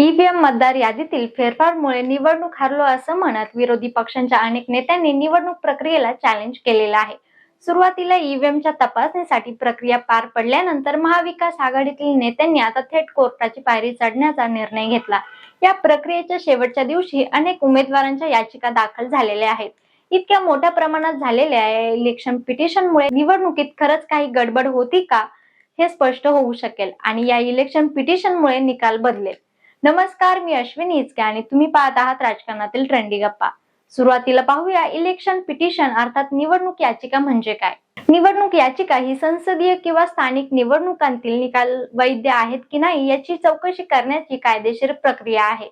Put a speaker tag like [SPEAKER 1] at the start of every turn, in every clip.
[SPEAKER 1] EVM मतदार यादीतील फेरफारमुळे निवडणूक हरलो असं म्हणत विरोधी पक्षांच्या अनेक नेत्यांनी निवडणूक प्रक्रियेला चॅलेंज केलेलं आहे. सुरुवातीला ईव्हीएमच्या तपासणीसाठी प्रक्रिया पार पडल्यानंतर महाविकास आघाडीतील नेत्यांनी आता थेट कोर्टाची पायरी चढण्याचा निर्णय घेतला. या प्रक्रियेच्या शेवटच्या दिवशी अनेक उमेदवारांच्या याचिका दाखल झालेल्या आहेत. इतक्या मोठ्या प्रमाणात झालेल्या या इलेक्शन पिटिशनमुळे निवडणुकीत खरंच काही गडबड होती का हे स्पष्ट होऊ शकेल आणि या इलेक्शन पिटिशनमुळे निकाल बदलेल. नमस्कार मी अश्विनी इचके आणि तुम्ही पाहत आहात राजकारणातील ट्रेंडी गप्पा. सुरुवातीला पाहूया इलेक्शन पिटिशन अर्थात निवडणूक याचिका म्हणजे काय? निवडणूक याचिका ही संसदीय किंवा स्थानिक निवडणुकांतील निकाल वैध आहेत की नाही याची चौकशी करण्याची कायदेशीर प्रक्रिया आहे.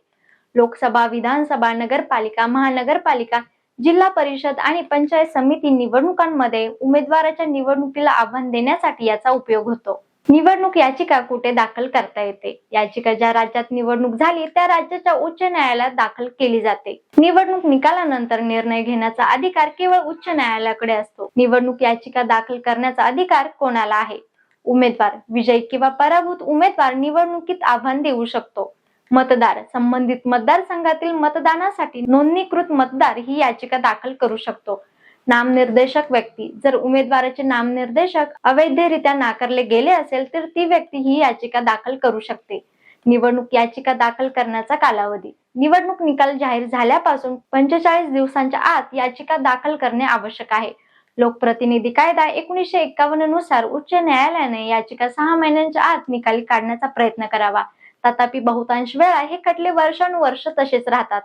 [SPEAKER 1] लोकसभा विधानसभा नगरपालिका महानगरपालिका जिल्हा परिषद आणि पंचायत समिती निवडणुकांमध्ये उमेदवाराच्या निवडणुकीला आव्हान देण्यासाठी याचा उपयोग होतो. निवडणूक याचिका कुठे दाखल करता येते? याचिका ज्या राज्यात निवडणूक झाली त्या राज्याच्या उच्च न्यायालयात दाखल केली जाते. निवडणूक निकालानंतर निर्णय घेण्याचा अधिकार केवळ उच्च न्यायालयाकडे असतो. निवडणूक याचिका दाखल करण्याचा अधिकार कोणाला आहे? उमेदवार विजयी किंवा पराभूत उमेदवार निवडणुकीत आव्हान देऊ शकतो. मतदार संबंधित मतदारसंघातील मतदानासाठी नोंदणीकृत मतदार ही याचिका दाखल करू शकतो. नामनिर्देशक व्यक्ती. जर उमेदवाराचे नामनिर्देशक अवैधरित्या नाकारले गेले असेल तर ती व्यक्ती ही याचिका दाखल करू शकते. निवडणूक याचिका दाखल करण्याचा कालावधी. निवडणूक निकाल जाहीर झाल्यापासून पंचेचाळीस दिवसांच्या आत याचिका दाखल करणे आवश्यक आहे. लोकप्रतिनिधी कायदा एकोणीसशे एक्कावन्ननुसार उच्च न्यायालयाने याचिका सहा महिन्यांच्या आत निकाली काढण्याचा प्रयत्न करावा. तथापि बहुतांश वेळा हे खटले वर्षानुवर्ष तसेच राहतात.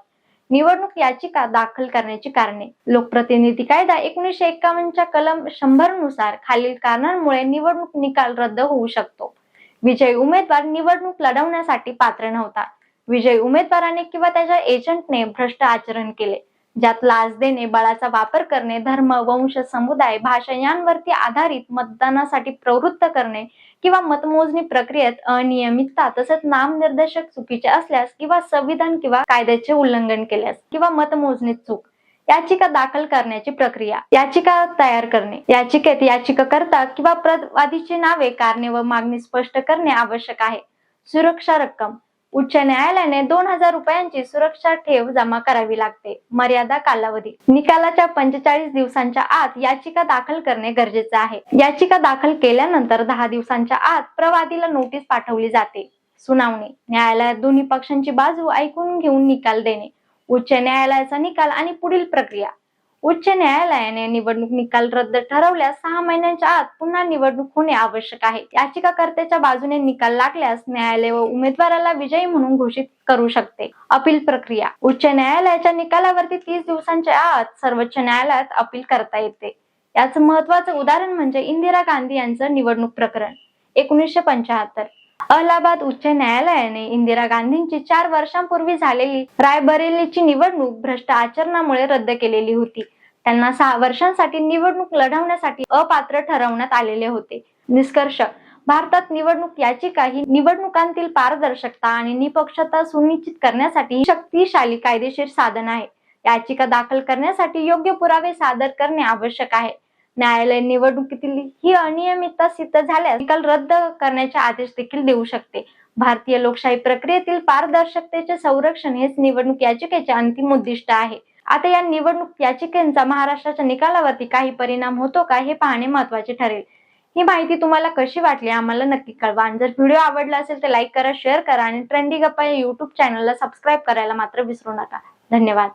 [SPEAKER 1] निवडणूक याचिका दाखल करण्याची कारणे. लोकप्रतिनिधी कायदा एकोणीसशे एक्कावन्नच्या कलम शंभरनुसार खालील कारणांमुळे निवडणूक निकाल रद्द होऊ शकतो. विजयी उमेदवार निवडणूक लढवण्यासाठी पात्र नव्हता. विजयी उमेदवाराने किंवा त्याच्या एजंटने भ्रष्ट आचरण केले. ज्यात लाच देणे बळाचा वापर करणे धर्म वंश समुदाय भाषा यांवरती आधारित मतदानासाठी प्रवृत्त करणे किंवा मतमोजणी प्रक्रियेत अनियमितता तसेच नामनिर्देशक चुकीचे असल्यास किंवा संविधान किंवा कायद्याचे उल्लंघन केल्यास किंवा मतमोजणीत चूक याचिका दाखल करण्याची प्रक्रिया याचिका तयार करणे याचिकेत याचिकाकर्ता किंवा प्रतवादीची नावे कारणे व मागणी स्पष्ट करणे आवश्यक आहे. सुरक्षा रक्कम उच्च न्यायालयाने दोन हजार रुपयांची सुरक्षा ठेव जमा करावी लागते. मर्यादा कालावधी. निकालाच्या पंचेचाळीस दिवसांच्या आत याचिका दाखल करणे गरजेचे आहे. याचिका दाखल केल्यानंतर दहा दिवसांच्या आत प्रवादीला नोटीस पाठवली जाते. सुनावणी. न्यायालयात दोन्ही पक्षांची बाजू ऐकून घेऊन निकाल देणे. उच्च न्यायालयाचा निकाल आणि पुढील प्रक्रिया. उच्च न्यायालयाने निवडणूक निकाल रद्द ठरवल्यास सहा महिन्यांच्या आत पुन्हा निवडणूक होणे आवश्यक आहे. याचिकाकर्त्याच्या बाजूने निकाल लागल्यास न्यायालय व उमेदवाराला विजयी म्हणून घोषित करू शकते. अपील प्रक्रिया. उच्च न्यायालयाच्या निकालावरती तीस दिवसांच्या आत सर्वोच्च न्यायालयात अपील करता येते. याचं महत्वाचं उदाहरण म्हणजे इंदिरा गांधी यांचं निवडणूक प्रकरण. एकोणीसशे पंचाहत्तर अलाहाबाद उच्च न्यायालयाने इंदिरा गांधींची चार वर्षांपूर्वी झालेली रायबरेलीची निवडणूक भ्रष्ट आचरणामुळे रद्द केलेली होती. त्यांना सहा वर्षांसाठी निवडणूक लढवण्यासाठी अपात्र ठरवण्यात आलेले होते. निष्कर्ष भारतात निवडणूक याचिका ही निवडणुकांतील पारदर्शकता आणि निपक्षता सुनिश्चित करण्यासाठी शक्तिशाली कायदेशीर साधन आहे. याचिका दाखल करण्यासाठी योग्य पुरावे सादर करणे आवश्यक आहे. न्यायालय निवडणुकीतील ही अनियमितता सिद्ध झाल्यास निकाल रद्द करण्याचे आदेश देखील देऊ शकते. भारतीय लोकशाही प्रक्रियेतील पारदर्शकतेचे संरक्षण हेच निवडणूक याचिकेचे अंतिम उद्दिष्ट आहे. आता या निवडणूक याचिकेचा महाराष्ट्राच्या निकालावरती काही परिणाम होतो का हे पाहणे महत्त्वाचे ठरेल. ही माहिती तुम्हाला कशी वाटली आम्हाला नक्की कळवा. आणि जर व्हिडिओ आवडला असेल तर लाईक करा शेअर करा आणि ट्रेंडी गप्पा या युट्यूब चॅनलला सबस्क्राईब करायला मात्र विसरू नका. धन्यवाद.